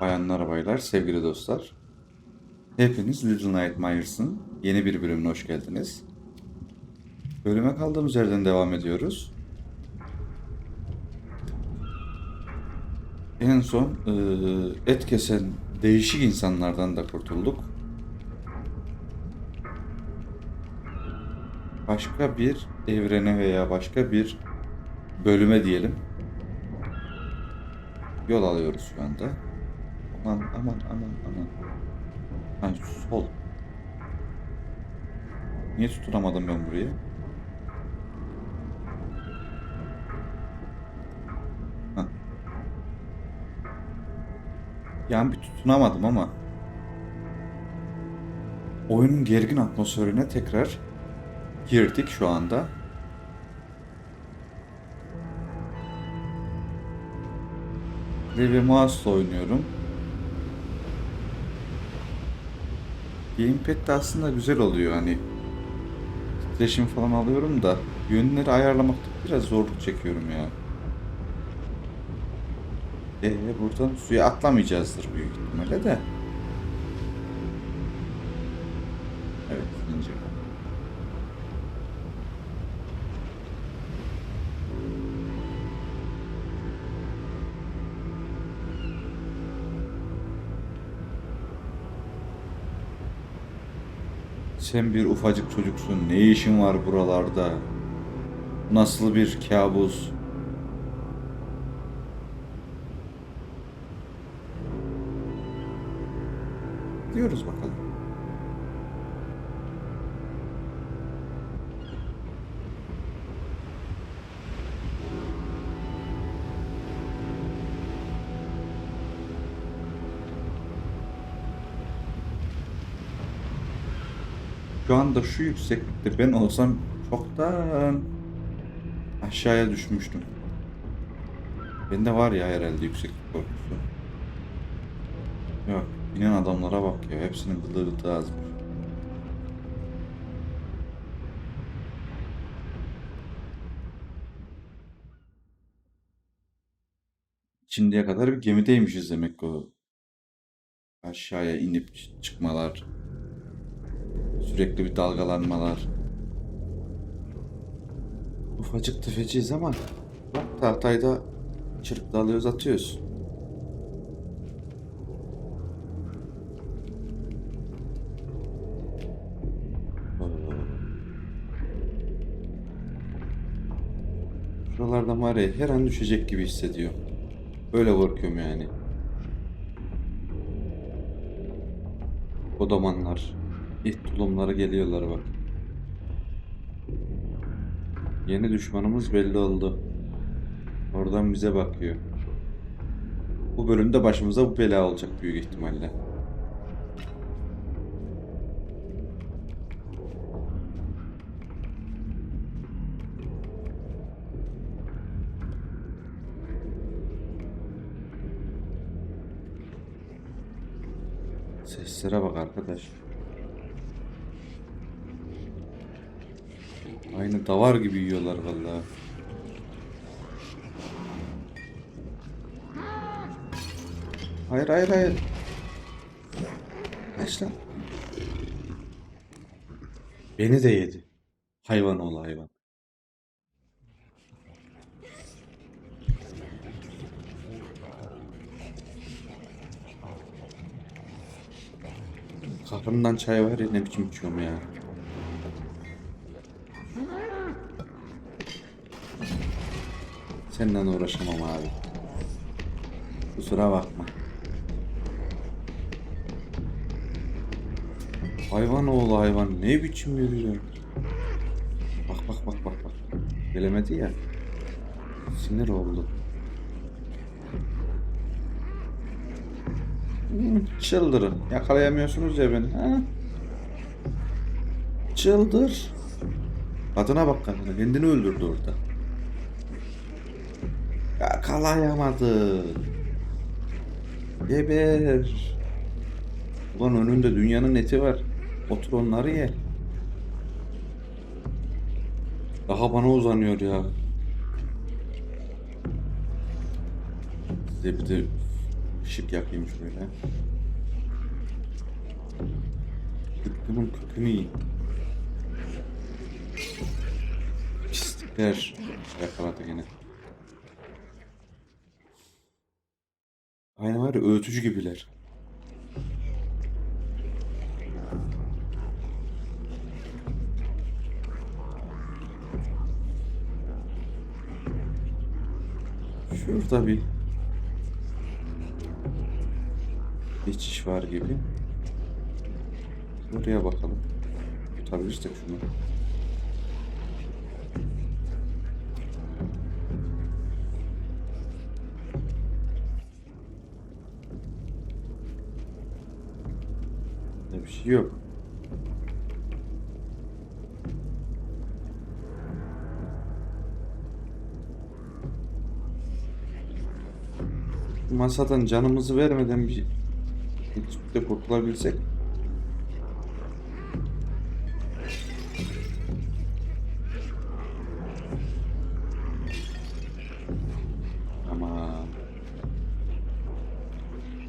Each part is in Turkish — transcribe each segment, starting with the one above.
Bayanlar baylar, sevgili dostlar. Hepiniz Little Nightmares'ın yeni bir bölümüne hoş geldiniz. Bölüme kaldığımız yerden devam ediyoruz. En son eee, et kesen değişik insanlardan da kurtulduk. Başka bir evrene veya başka bir bölüme diyelim. Yol alıyoruz şu anda. Aman aman aman aman. Ha sol. Niye tutunamadım ben burayı? Ha. Yani bir tutunamadım ama oyunun gergin atmosferine tekrar girdik şu anda. Ve mouse'la oynuyorum. Gamepad de aslında güzel oluyor hani. Titreşim falan alıyorum da yönleri ayarlamakta biraz zorluk çekiyorum ya. Ee, buradan suya atlamayacağızdır büyük ihtimalle de. Sen bir ufacık çocuksun. Ne işin var buralarda? Nasıl bir kabus? Diyoruz bakalım. Şu anda şu yükseklikte ben olsam çoktan aşağıya düşmüştüm. Bende var ya herhalde yükseklik korkusu. Yok, inen adamlara bak ya. Hepsinin gıdı gıdı azmış. Şimdiye kadar bir gemideymişiz demek o. Aşağıya inip çıkmalar. Sürekli bir dalgalanmalar. Ufacık tefeciyiz ama bak tahtayı da çırpıda alıyoruz atıyoruz. Şuralardan var her an düşecek gibi hissediyorum. Böyle korkuyorum yani. Kodamanlar. İt tulumları geliyorlar bak. Yeni düşmanımız belli oldu. Oradan bize bakıyor. Bu bölümde başımıza bu bela olacak büyük ihtimalle. Seslere bak arkadaş. Aynı davar gibi yiyorlar vallahi. Hayır hayır hayır. Kaç lan. Beni de yedi. Hayvan oğlu hayvan. Kahrımdan çay var ya ne biçim içiyorum ya. Seninle uğraşamam abi. Kusura bakma. Hayvan oğlu hayvan ne biçim yürüyor. Bak bak bak bak bak. Gelemedi ya. Sinir oldu. Hmm, Çıldırın. Yakalayamıyorsunuz ya beni. Ha? Çıldır. Kadına bak kadına. Kendini öldürdü orada. Yakalayamadı. Geber. Ulan önünde dünyanın eti var. Otur onları ye. Daha bana uzanıyor ya. Size bir de Işık yakayım şöyle. Tıkkımın kökünü yiyin. Pislikler yakaladı gene. Aynı var ya öğütücü gibiler. Şurada bir geçiş var gibi. Oraya bakalım. Tutabilirsek şunu. Yok. Masadan canımızı vermeden bir de kurtulabilsek. Ama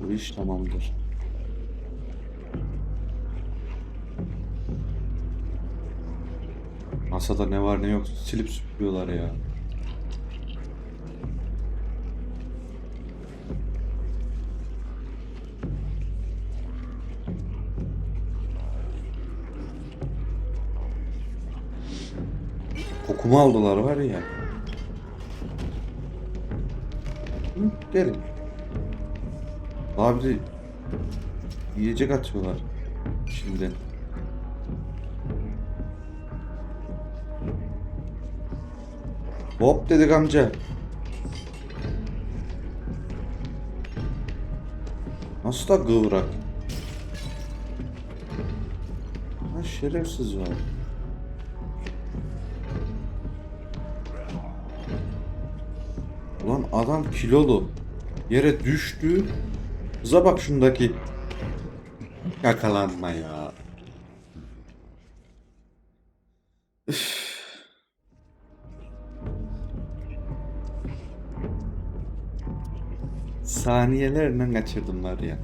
bu iş tamamdır. Masada ne var ne yok silip süpürüyorlar ya. Kokumu aldılar var ya. Hı. Abi yiyecek atıyorlar. Şimdi. Hop dedik amca. Nasıl da kıvrak. Ha şerefsiz var. Ulan adam kilolu. Yere düştü. Kıza bak şundaki. Yakalanma ya. Saniyelerle kaçırdım var ya.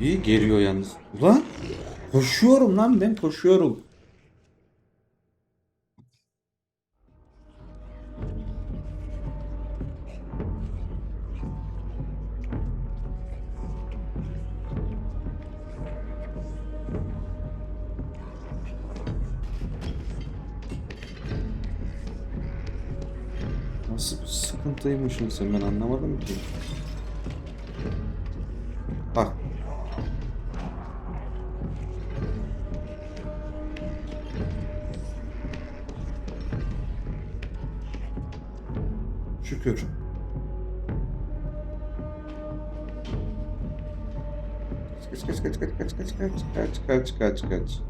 İyi geliyor yalnız. Ulan koşuyorum lan ben koşuyorum. Sıkıntıymışsın sen ben anlamadım ki. Bak. Şükür. Kaç kaç kaç kaç kaç kaç kaç kaç kaç kaç.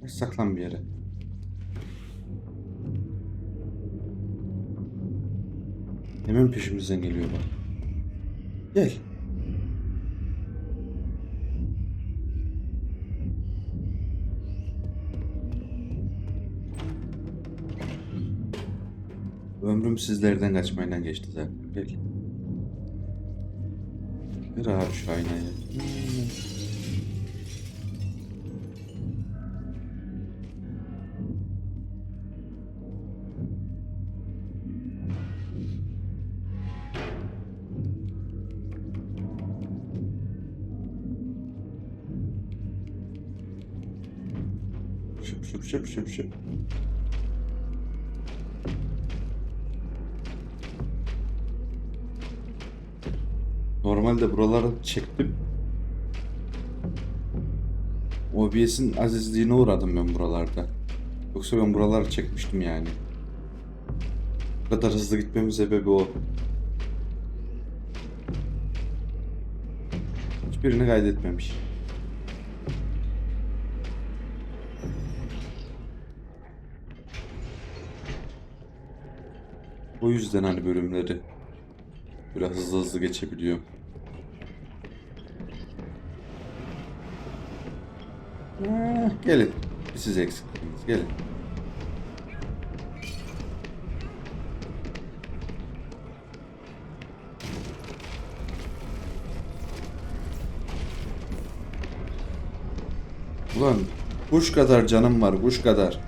Kaç saklan bir yere. Hemen peşimizden geliyor bak. Gel. Ömrüm sizlerden kaçmayla geçti zaten. Gel. Ver abi şu aynayı. Şıp şıp şıp. Normalde buraları çektim. OBS'in azizliğine uğradım ben buralarda. Yoksa ben buraları çekmiştim yani. Bu kadar hızlı gitmemin sebebi o. Hiçbirini kaydetmemiş. O yüzden hani bölümleri biraz hızlı hızlı geçebiliyor. Ah, gelin. Siz eksiksiniz. Gelin. Ulan kuş kadar canım var, kuş kadar.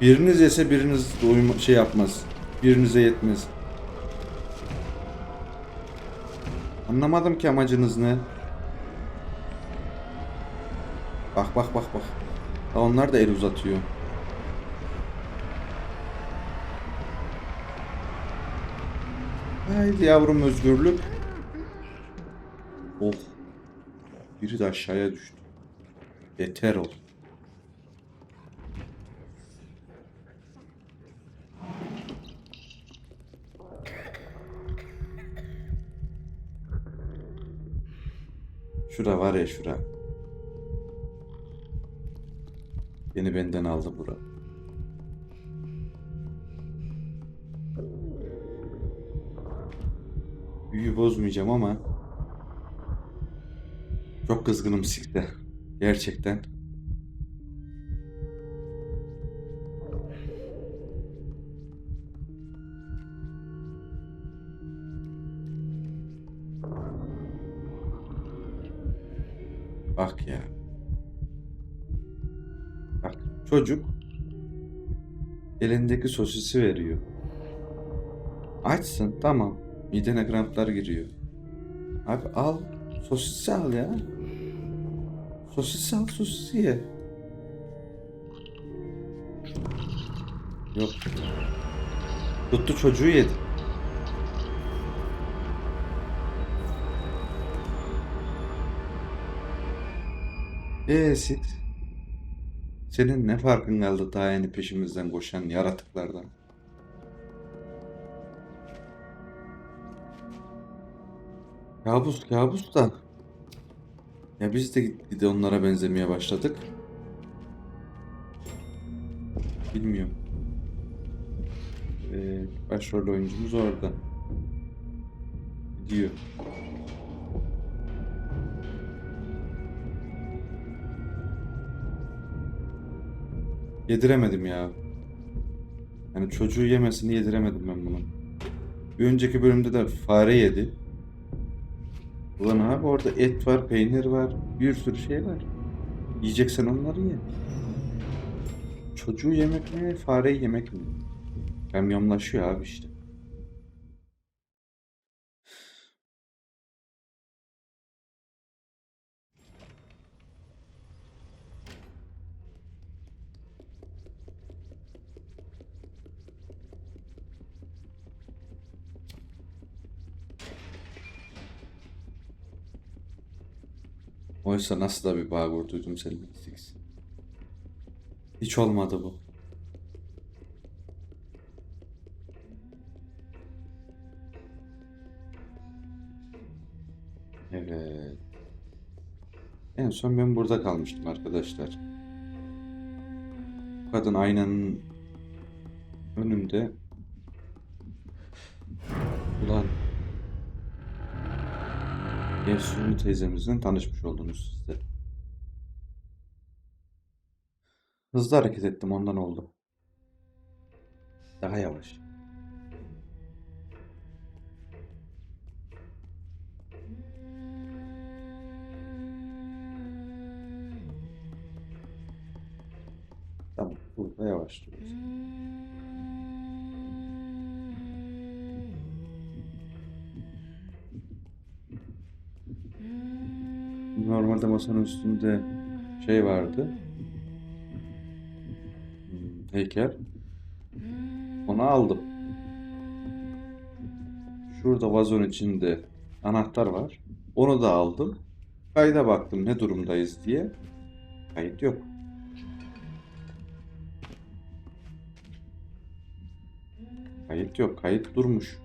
Biriniz yese biriniz doyma, şey yapmaz. Birinize yetmez. Anlamadım ki amacınız ne? Bak bak bak bak. Ha, onlar da el uzatıyor. Haydi yavrum özgürlük. Oh. Biri de aşağıya düştü. Yeter ol. Şura var ya şura. Beni benden aldı bura. Büyü bozmayacağım ama çok kızgınım sikte. Gerçekten. Bak ya. Bak çocuk elindeki sosisi veriyor. Açsın tamam. Midene kramplar giriyor. Abi al sosisi al ya. Sosisi al sosisi ye. Yok. Tuttu çocuğu yedi. Ee Sid? Senin ne farkın kaldı daha yeni peşimizden koşan yaratıklardan? Kabus kabus da. Ya biz de gitgide onlara benzemeye başladık. Bilmiyorum. Ee, başrol oyuncumuz orada. Gidiyor. Yediremedim ya. Yani çocuğu yemesini yediremedim ben bunun. Bir önceki bölümde de fare yedi. Ulan abi orada et var, peynir var, bir sürü şey var. Yiyeceksen onları ye. Çocuğu yemek mi, fareyi yemek mi? Kamyonlaşıyor abi işte. Oysa nasıl da bir bağ kurduydum seninle Six. Hiç olmadı bu. Evet. En son ben burada kalmıştım arkadaşlar. Kadın aynanın önünde. Efsunlu teyzemizle tanışmış oldunuz siz de. Hızlı hareket ettim ondan oldu. Daha yavaş. Tamam, burada yavaşlıyoruz. Normalde masanın üstünde şey vardı. Hmm, Heykel. Onu aldım. Şurada vazonun içinde anahtar var. Onu da aldım. Kayda baktım ne durumdayız diye. Kayıt yok. Kayıt yok. Kayıt durmuş.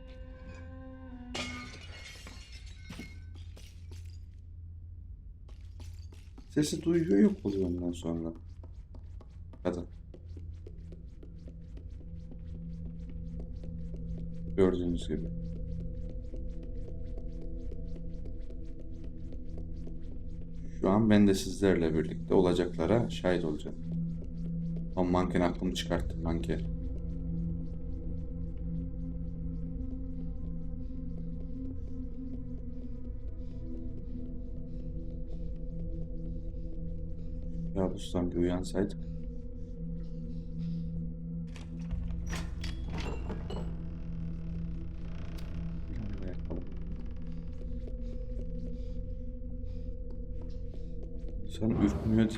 Sesi duyuyor yok oluyor ondan sonra. Kadın. Gördüğünüz gibi. Şu an ben de sizlerle birlikte olacaklara şahit olacağım. Ama manken aklımı çıkarttım manken. Ustam bir uyansaydık. Sen ürkmüyor. Ne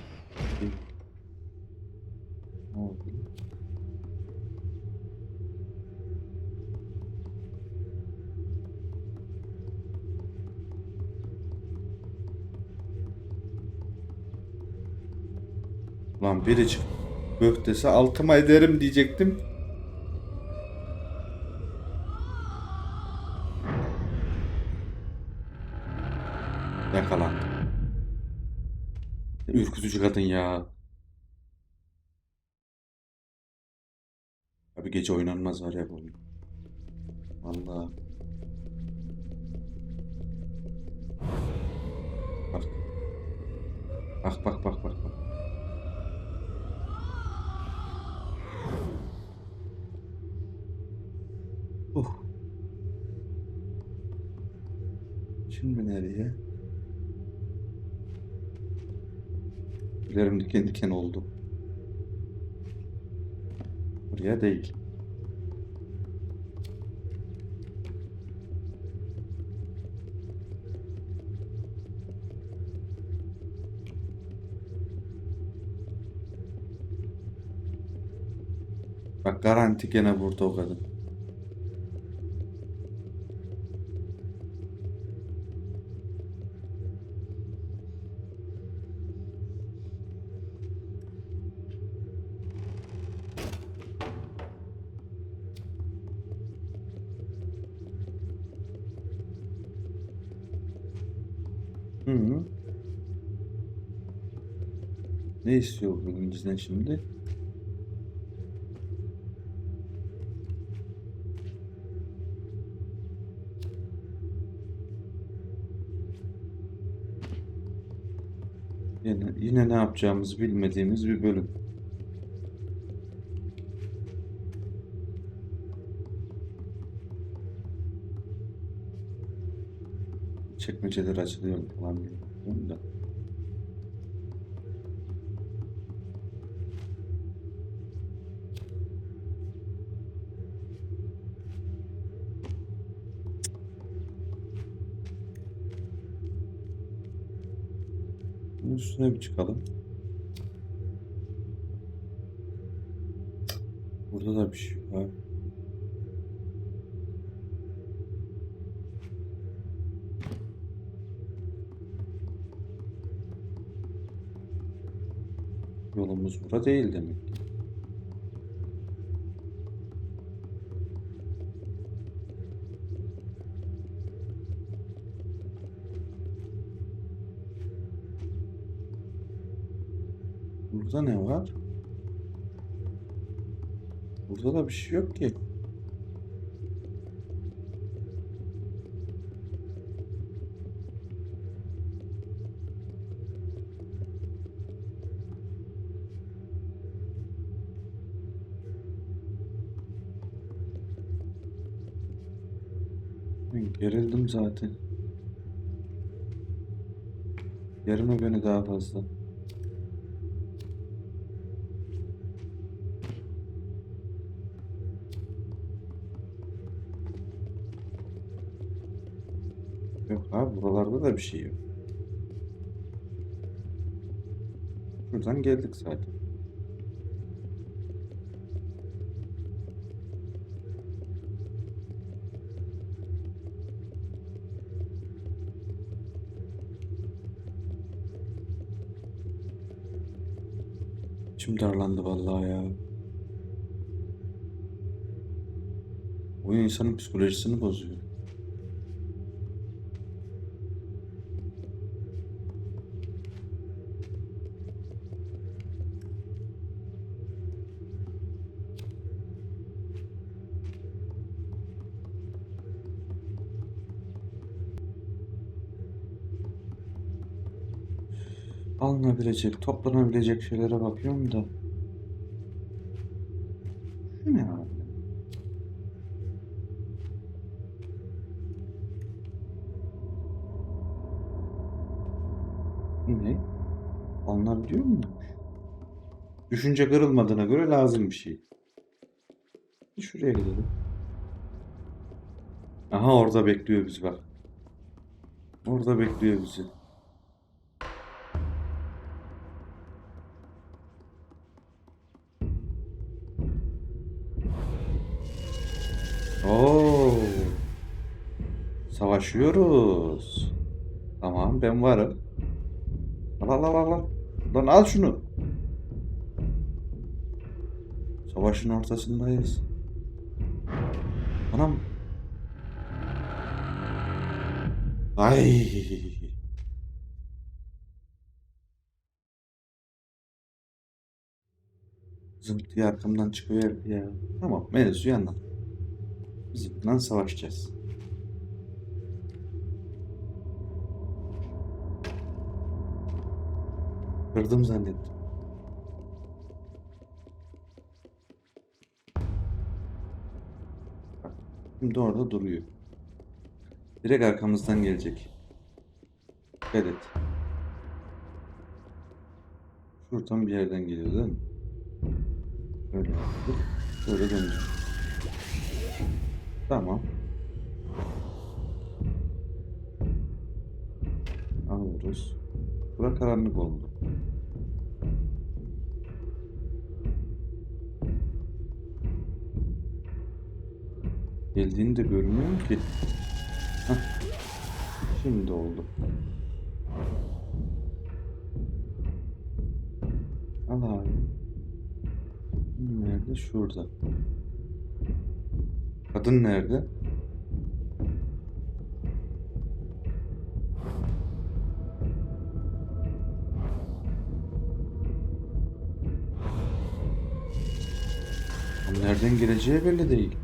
Lan biri altıma ederim diyecektim. Yakalandı. Ürkütücü kadın ya. Abi gece oynanmaz var ya bu oyun. Vallahi. Bak. Bak bak bak bak bak. Tüylerim diken diken oldu. Buraya değil. Bak garanti gene burada o kadın. İstiyor bugün bizden şimdi? Yine, yine ne yapacağımızı bilmediğimiz bir bölüm. Çekmeceler açılıyor falan da. Üstüne bir çıkalım. Burada da bir şey var. Yolumuz bura değil demek Burada ne var? Burada da bir şey yok ki. Gerildim zaten. Yarına beni daha fazla. Yok abi buralarda da bir şey yok. Şuradan geldik zaten. İçim darlandı vallahi ya. Oyun insanın psikolojisini bozuyor. Alınabilecek, toplanabilecek şeylere bakıyorum da. Şu ne abi? Ne? Alınabiliyor mu? Düşünce kırılmadığına göre lazım bir şey. Şuraya gidelim. Aha orada bekliyor bizi bak. Orada bekliyor bizi. Savaşıyoruz. Tamam ben varım. Al al al al. Lan al şunu. Savaşın ortasındayız. Anam. Ay. Diye arkamdan çıkıyor ya. Tamam mevzuyu anlat. Biz bundan savaşacağız. Kırdım zannettim. Şimdi orada duruyor. Direkt arkamızdan gelecek. Dikkat et. Şuradan bir yerden geliyor değil mi? Şöyle yaptık. Şöyle döndük. Tamam. Alıyoruz. Bura karanlık oldu. Geldiğini de görmüyorum ki. Hah. Şimdi oldu. Al abi. Nerede? Şurada. Kadın nerede? Nereden geleceği belli değil.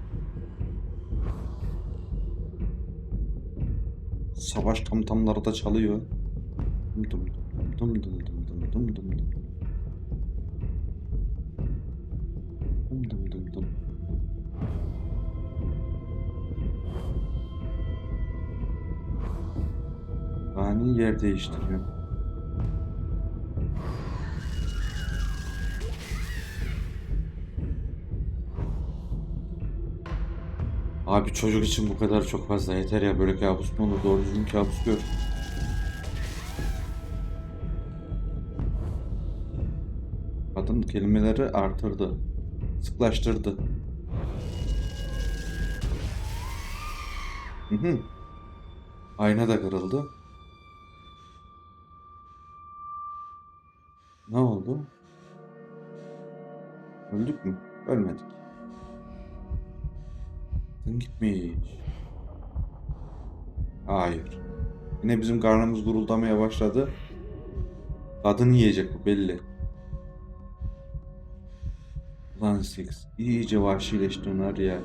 Savaş tamtamları da çalıyor. Dım dım dım dım dım dım dım dım dım. Dım dım dım dım. Ani yer değiştiriyor. Abi çocuk için bu kadar çok fazla yeter ya böyle kabus mu olur doğru düzgün kabus gör. Kadın kelimeleri artırdı. Sıklaştırdı. Hı hı. Ayna da kırıldı. Ne oldu? Öldük mü? Ölmedik. Kadın gitmiş. Hayır. Yine bizim karnımız guruldamaya başladı. Kadın yiyecek bu belli. Ulan Six. iyice vahşileşti onlar ya.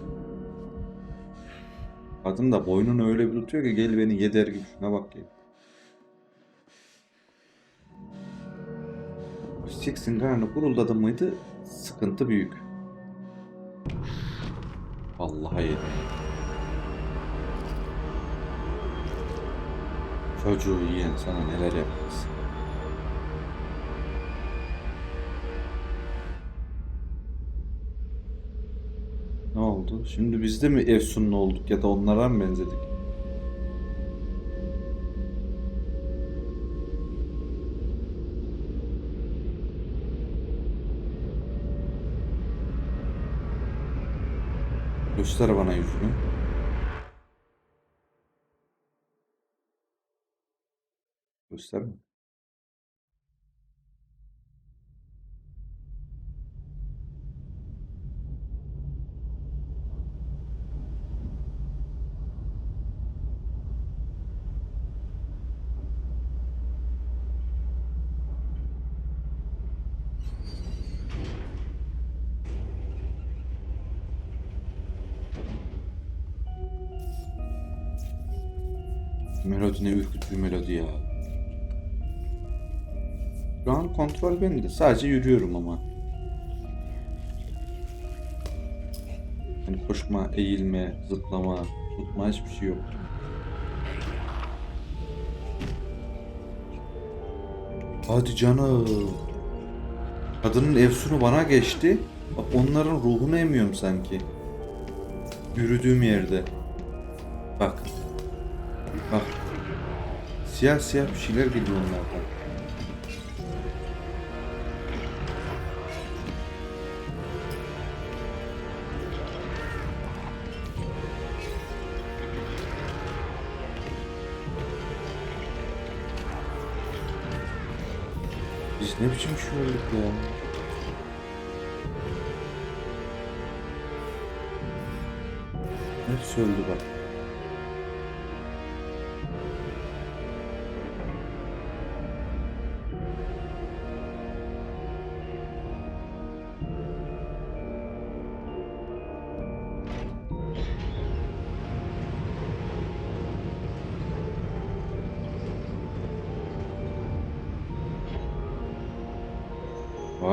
Kadın da boynunu öyle bir tutuyor ki gel beni yeder gibi şuna bak ya. Six'in karnı guruldadı mıydı sıkıntı büyük. Vallahi yedi. Çocuğu yiyen sana neler yapmaz. Ne oldu? Şimdi biz de mi efsunlu olduk ya da onlara mı benzedik? Göster bana yüzünü. Gösterme. Ürkütücü melodi ya. Şu an kontrol bende. Sadece yürüyorum ama. Hani koşma, eğilme, zıplama, tutma hiçbir şey yok. Hadi canım. Kadının efsunu bana geçti. Bak onların ruhunu emiyorum sanki. Yürüdüğüm yerde. Bak. Bak. Siyah siyah bir şeyler geliyor onlardan. Biz ne biçim şey olduk ya? Hepsi öldü bak.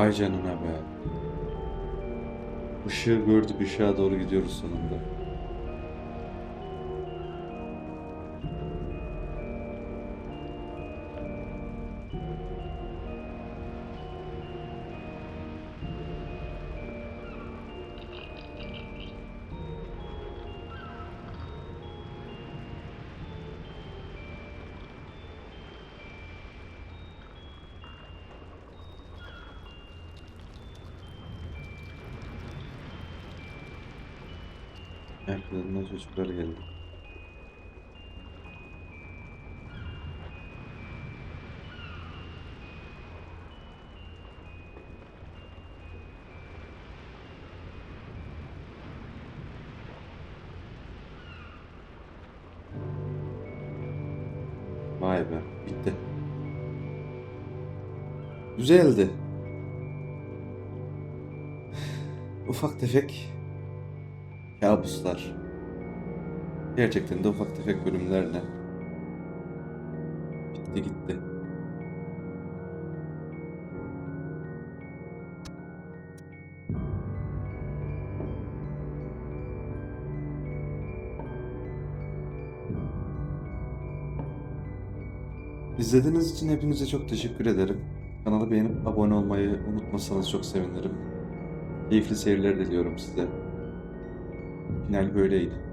Vay canına be. Işığı gördük, ışığa doğru gidiyoruz sonunda. Çocuklar geldi. Vay be, bitti. Güzeldi. Ufak tefek kabuslar. Gerçekten de ufak tefek bölümlerle bitti gitti. İzlediğiniz için hepinize çok teşekkür ederim. Kanalı beğenip abone olmayı unutmasanız çok sevinirim. Keyifli seyirler diliyorum size. Final böyleydi.